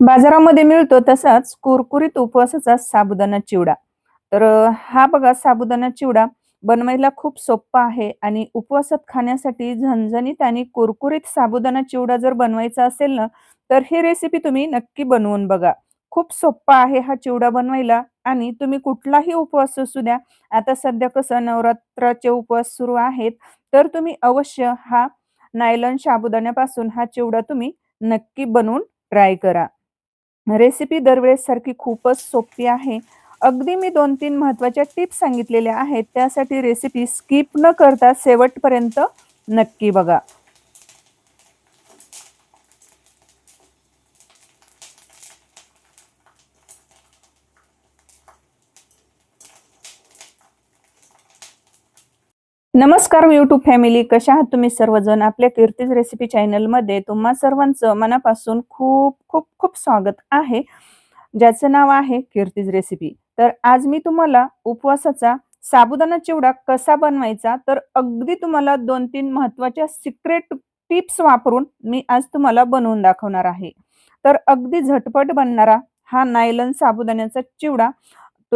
बाजारामध्ये मिळतो तसाच कुरकुरीत उपवासाचा साबुदाणा चिवडा. तर हा बघा साबुदाणा चिवडा बनवायला खूप सोप्पा आहे आणि उपवासात खाण्यासाठी झणझणीत आणि कुरकुरीत साबुदाणा चिवडा जर बनवायचा असेल ना तर ही रेसिपी तुम्ही नक्की बनवून बघा. खूप सोप्पा आहे हा चिवडा बनवायला आणि तुम्ही कुठलाही उपवास असू द्या आता सध्या कसं नवरात्राचे उपवास सुरू आहेत तर तुम्ही अवश्य हा नायलॉन साबुदाण्यापासून हा चिवडा तुम्ही नक्की बनवून ट्राय करा. रेसिपी दरवेळेस सारखी खूपच सोपी आहे. अगदी मी दोन तीन महत्त्वाच्या टिप्स सांगितलेल्या आहेत. त्यासाठी रेसिपी स्किप न करता शेवटपर्यंत नक्की बघा. नमस्कार यूट्यूब फॅमिली कशा आहात तुम्ही सर्वजण? आपल्या कीर्तीज रेसिपी चॅनलमध्ये तुम्हा सर्वांचं मनापासून खूप खूप खूप स्वागत आहे. ज्याचं नाव आहे कीर्तीज रेसिपी तर आज मी तुम्हाला उपवासाचा साबुदाणा चिवडा कसा बनवायचा तर अगदी तुम्हाला दोन तीन महत्त्वाच्या सिक्रेट टिप्स वापरून मी आज तुम्हाला बनवून दाखवणार आहे. तर अगदी झटपट बनणारा हा नायलन साबुदाण्याचा चिवडा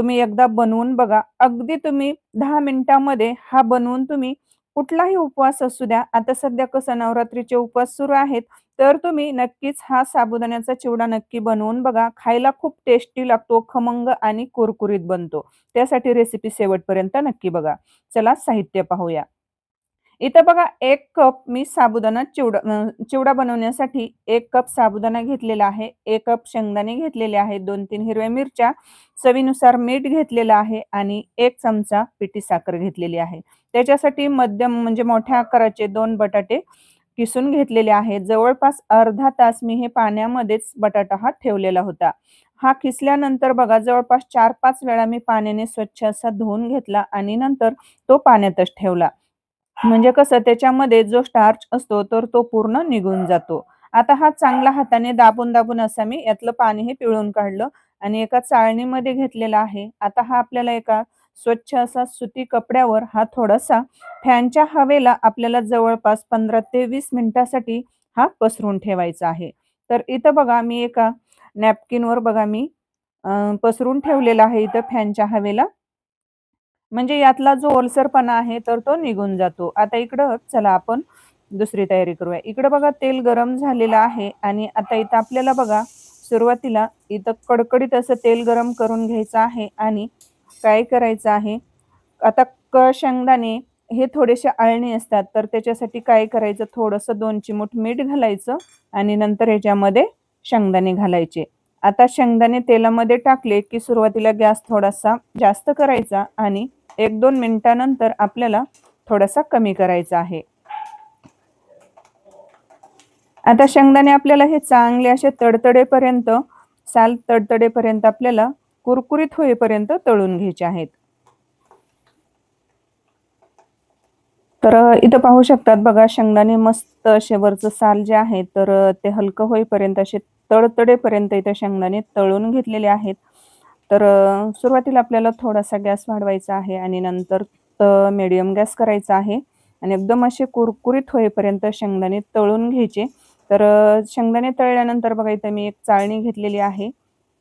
तुम्ही एकदा बनवून बघा. अगदी तुम्ही दहा मिनिटामध्ये हा बनवून तुम्ही कुठलाही उपवास असू द्या. आता सध्या कसं नवरात्रीचे उपवास सुरू आहेत तर तुम्ही नक्कीच हा साबुदाण्याचा चिवडा नक्की बनवून बघा. खायला खूप टेस्टी लागतो खमंग आणि कुरकुरीत बनतो. त्यासाठी रेसिपी शेवटपर्यंत नक्की बघा. चला साहित्य पाहूया. इथं बघा एक कप मी साबुदाणा चिवडा चिवडा बनवण्यासाठी एक कप साबुदाणा घेतलेला आहे. एक कप शेंगदाणे घेतलेले आहे दोन तीन हिरव्या मिरच्या चवीनुसार मीठ घेतलेलं आहे आणि एक चमचा पिठी साखर घेतलेली आहे. त्याच्यासाठी मध्यम म्हणजे मोठ्या आकाराचे दोन बटाटे किसून घेतलेले आहेत. जवळपास अर्धा तास मी हे पाण्यामध्येच बटाटा हा ठेवलेला होता. हा किसल्यानंतर बघा जवळपास चार पाच वेळा मी पाण्याने स्वच्छ असा धुवून घेतला आणि नंतर तो पाण्यातच ठेवला. म्हणजे कसं त्याच्यामध्ये जो स्टार्च असतो तर तो पूर्ण निघून जातो. आता हा चांगला हाताने दाबून दाबून असा मी यातलं पाणी हे पिळून काढलं आणि एका चाळणीमध्ये घेतलेला आहे. आता हा आपल्याला एका स्वच्छ असा सुती कपड्यावर हा थोडासा फॅनच्या हवेला आपल्याला जवळपास पंधरा ते वीस मिनिटासाठी हा पसरून ठेवायचा आहे. तर इथं बघा मी एका नॅपकिनवर बघा मी पसरून ठेवलेला आहे इथं फॅनच्या हवेला. म्हणजे यातला जो ओलसरपणा आहे तर तो निघून जातो. आता इकडं चला आपण दुसरी तयारी करूया. इकडं बघा तेल गरम झालेलं आहे आणि आता इथं आपल्याला बघा सुरुवातीला इथं कडकडीत असं तेल गरम करून घ्यायचं आहे आणि काय करायचं आहे? आता क शेंगदाणे हे थोडेसे आळणी असतात तर त्याच्यासाठी काय करायचं? थोडंसं दोन चिमूट मीठ घालायचं आणि नंतर ह्याच्यामध्ये शेंगदाणे घालायचे. आता शेंगदाणे तेलामध्ये टाकले की सुरुवातीला गॅस थोडासा जास्त करायचा आणि एक दोन मिनिटानंतर आपल्याला थोडासा कमी करायचा आहे. आता शेंगदाणे आपल्याला हे चांगले असे तडतडेपर्यंत साल तडतडेपर्यंत आपल्याला कुरकुरीत होईपर्यंत तळून घ्यायचे आहेत. तर इथं पाहू शकतात बघा शेंगदाणे मस्त असे वरचं साल जे आहे तर ते हलकं होईपर्यंत असे तडतडेपर्यंत इथं शेंगदाणे तळून घेतलेले आहेत. तर सुरुवातीला आपल्याला थोडासा गॅस वाढवायचा आहे आणि नंतर मिडियम गॅस करायचा आहे. आणि एकदम असे कुरकुरीत होईपर्यंत शेंगदाणे तळून घ्यायचे. तर शेंगदाणे तळल्यानंतर बघा इथं मी एक चाळणी घेतलेली आहे.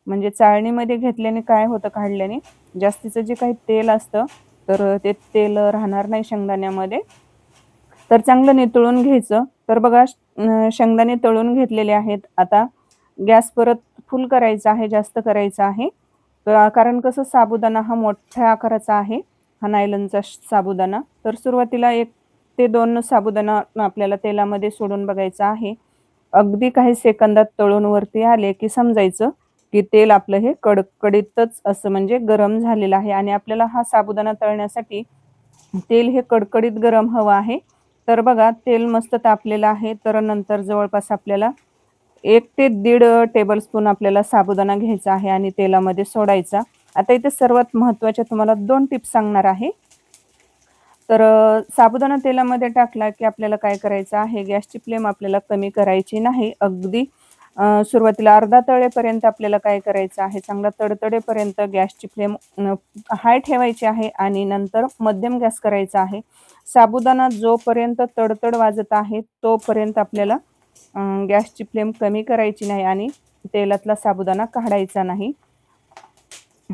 म्हणजे चाळणीमध्ये घेतल्याने काय होतं काढल्याने? जास्तीचं जे काही तेल असतं तर ते तेल राहणार नाही शेंगदाण्यामध्ये. तर चांगलं नितळून घ्यायचं. तर बघा शेंगदाणे तळून घेतलेले आहेत. आता गॅस परत फुल करायचा आहे जास्त करायचा आहे. कारण कसं साबुदाणा हा मोठ्या आकाराचा आहे हा नायलनचा साबुदाणा. तर सुरुवातीला एक ते दोन साबुदाणा आपल्याला तेलामध्ये सोडून बघायचा आहे. अगदी काही सेकंदात तळून वरती आले की समजायचं की तेल आपलं हे कडकडीतच असं म्हणजे गरम झालेलं आहे आणि आपल्याला हा साबुदाणा तळण्यासाठी तेल हे कडकडीत गरम हवं आहे. तर बघा तेल मस्त तापलेलं आहे. तर नंतर जवळपास आपल्याला एक ते दीड टेबल स्पून आपल्याला साबुदाणा घ्यायचा आहे आणि तेलामध्ये सोडायचा. आता इथे सर्वात महत्त्वाच्या तुम्हाला दोन टिप्स सांगणार आहे. तर साबुदाणा तेलामध्ये टाकला की आपल्याला काय करायचं आहे? गॅसची फ्लेम आपल्याला कमी करायची नाही. अगदी सुरुवातीला अर्धा तळेपर्यंत आपल्याला काय करायचं आहे? चांगला तडतडेपर्यंत गॅसची फ्लेम हाय ठेवायची आहे आणि नंतर मध्यम गॅस करायचा आहे. साबुदाणा जोपर्यंत तडतड वाजत आहे तोपर्यंत आपल्याला गॅसची फ्लेम कमी करायची नाही आणि तेलातला साबुदाणा काढायचा नाही.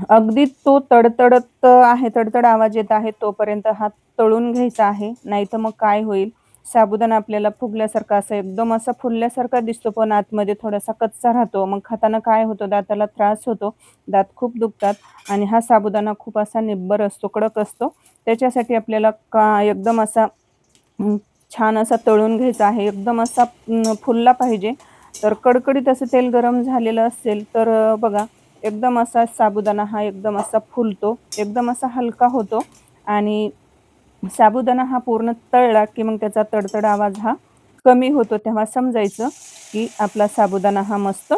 अगदी तो तडतडत आहे तडतड आवाज येत आहे तोपर्यंत हा तळून घ्यायचा आहे नाही तर मग काय होईल? साबुदाणा आपल्याला फुगल्यासारखा असं एकदम असा फुलल्यासारखा दिसतो पण आतमध्ये थोडासा कच्चा राहतो. मग खाताना काय होतं? दाताला त्रास होतो दात खूप दुखतात आणि हा साबुदाणा खूप असा निब्बर असतो कडक असतो. त्याच्यासाठी आपल्याला का एकदम असा छान असा तळून घ्यायचा आहे. एकदम असा फुलला पाहिजे. तर कडकडीत असं तेल गरम झालेलं असेल तर बघा एकदम असा साबुदाणा हा एकदम असा फुलतो. एकदम असा हलका होतो. आणि साबुदाणा हा पूर्ण तळला की मग त्याचा तडतड आवाज हा कमी होतो. तेव्हा समजायचं की आपला साबुदाणा हा मस्त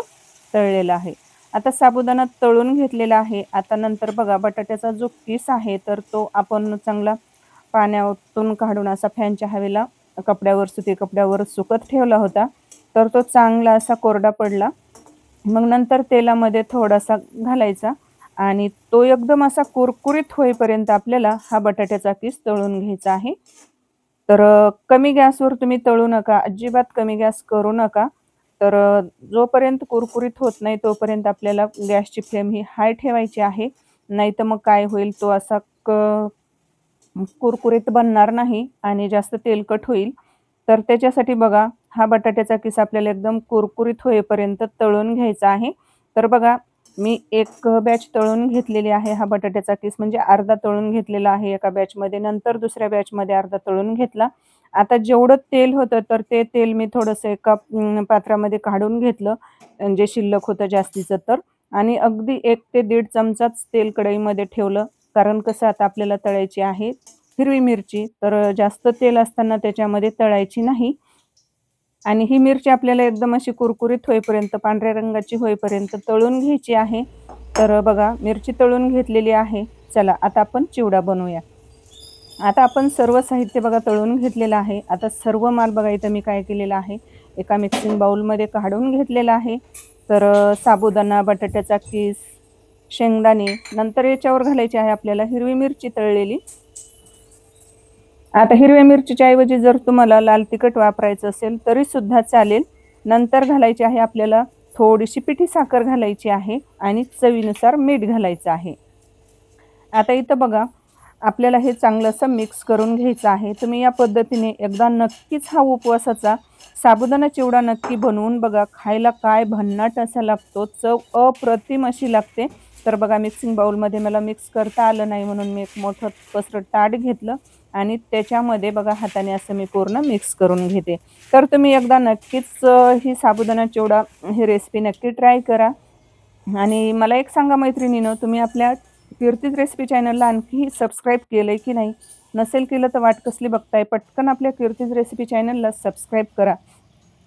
तळलेला आहे. आता साबुदाणा तळून घेतलेला आहे. आता नंतर बघा बटाट्याचा जो किस आहे तर तो आपण चांगला पाण्यातून काढून असा फॅनच्या हवेला कपड्यावर सुती कपड्यावर सुकत ठेवला होता. तर तो चांगला असा कोरडा पडला. मग नंतर तेलामध्ये थोडासा घालायचा आणि तो एकदम असा कुरकुरीत होईपर्यंत आपल्याला हा बटाट्याचा किस तळून घ्यायचा आहे. तर कमी गॅसवर तुम्ही तळू नका. अजिबात कमी गॅस करू नका. तर जोपर्यंत कुरकुरीत होत नाही तोपर्यंत आपल्याला गॅसची फ्लेम ही हाय ठेवायची आहे. नाही तर मग काय होईल? तो असा क कुरकुरीत बनणार नाही आणि जास्त तेलकट होईल. तर त्याच्यासाठी बघा हा बटाट्याचा किस आपल्याला एकदम कुरकुरीत होईपर्यंत तळून घ्यायचा आहे. तर बघा मी एक बॅच तळून घेतलेली आहे हा बटाट्याचा किस. म्हणजे अर्धा तळून घेतलेला आहे एका बॅचमध्ये नंतर दुसऱ्या बॅचमध्ये अर्धा तळून घेतला. आता जेवढं तेल होतं तर ते तेल मी थोडंसं एका पात्रामध्ये काढून घेतलं. जे शिल्लक होतं जास्तीचं तर. आणि अगदी एक ते दीड चमचाच तेल कढईमध्ये ठेवलं. कारण कसं आता आपल्याला तळायची आहे? हिरवी मिरची. तर जास्त तेल असताना त्याच्यामध्ये तळायची नाही. आणि ही मिरची आपल्याला एकदम अशी कुरकुरीत होईपर्यंत पांढऱ्या रंगाची होईपर्यंत तळून घ्यायची आहे. तर बघा मिरची तळून घेतलेली आहे. चला आता आपण चिवडा बनवूया. आता आपण सर्व साहित्य बघा तळून घेतलेलं आहे. आता सर्व माल बघा इथं मी काय केलेलं आहे. एका मिक्सिंग बाउलमध्ये काढून घेतलेला आहे. तर साबुदाणा बटाट्याचा किस शेंगदाणे नंतर याच्यावर घालायची आहे आपल्याला हिरवी मिरची तळलेली. आता हिरव्या मिरचीच्या ऐवजी जर तुम्हाला लाल तिखट वापरायचं असेल तरी सुद्धा चालेल. नंतर घालायची आहे आपल्याला थोडीशी पिठी साखर घालायची आहे आणि चवीनुसार मीठ घालायचं आहे. आता इथं बघा आपल्याला हे चांगलं असं मिक्स करून घ्यायचं आहे. तुम्ही या पद्धतीने एकदा नक्कीच हा उपवासाचा साबुदाणा चिवडा नक्की बनवून बघा खायला काय भन्नाट असा लागतो चव अप्रतिम अशी लागते. तर बघा मिक्सिंग बाउलमध्ये मला मिक्स करता आलं नाही म्हणून मी एक मोठं पसरट ताट घेतलं आणि त्याच्यामध्ये बघा हाताने असं मी पूर्ण मिक्स करून घेते. तर तुम्ही एकदा नक्कीच ही साबुदाणा चिवडा ही रेसिपी नक्की ट्राय करा. आणि मला एक सांगा मैत्रिणीनं तुम्ही आपल्या कीर्तीज रेसिपी चॅनलला आणखी सबस्क्राईब केलं आहे की नाही? नसेल केलं तर वाट कसली बघताय पटकन आपल्या कीर्तीज रेसिपी चॅनलला सबस्क्राईब करा.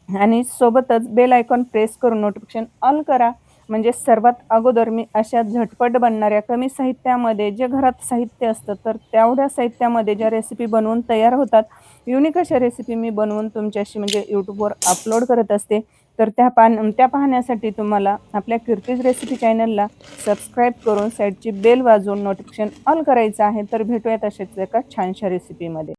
आणि सोबतच बेल आयकॉन प्रेस करून नोटिफिकेशन ऑल करा. म्हणजे सर्वात अगोदर मी अशा झटपट बनणाऱ्या कमी साहित्यामध्ये जे घरात साहित्य असतं तर तेवढ्या साहित्यामध्ये ज्या रेसिपी बनवून तयार होतात युनिक अशा रेसिपी मी बनवून तुमच्याशी म्हणजे यूट्यूबवर अपलोड करत असते. तर त्या पान त्या पाहण्यासाठी तुम्हाला आपल्या कीर्तीज रेसिपी चॅनलला सबस्क्राईब करून साईडची बेल वाजवून नोटिफिकेशन ऑल करायचं आहे. तर भेटूयात असेच एका छानशा रेसिपीमध्ये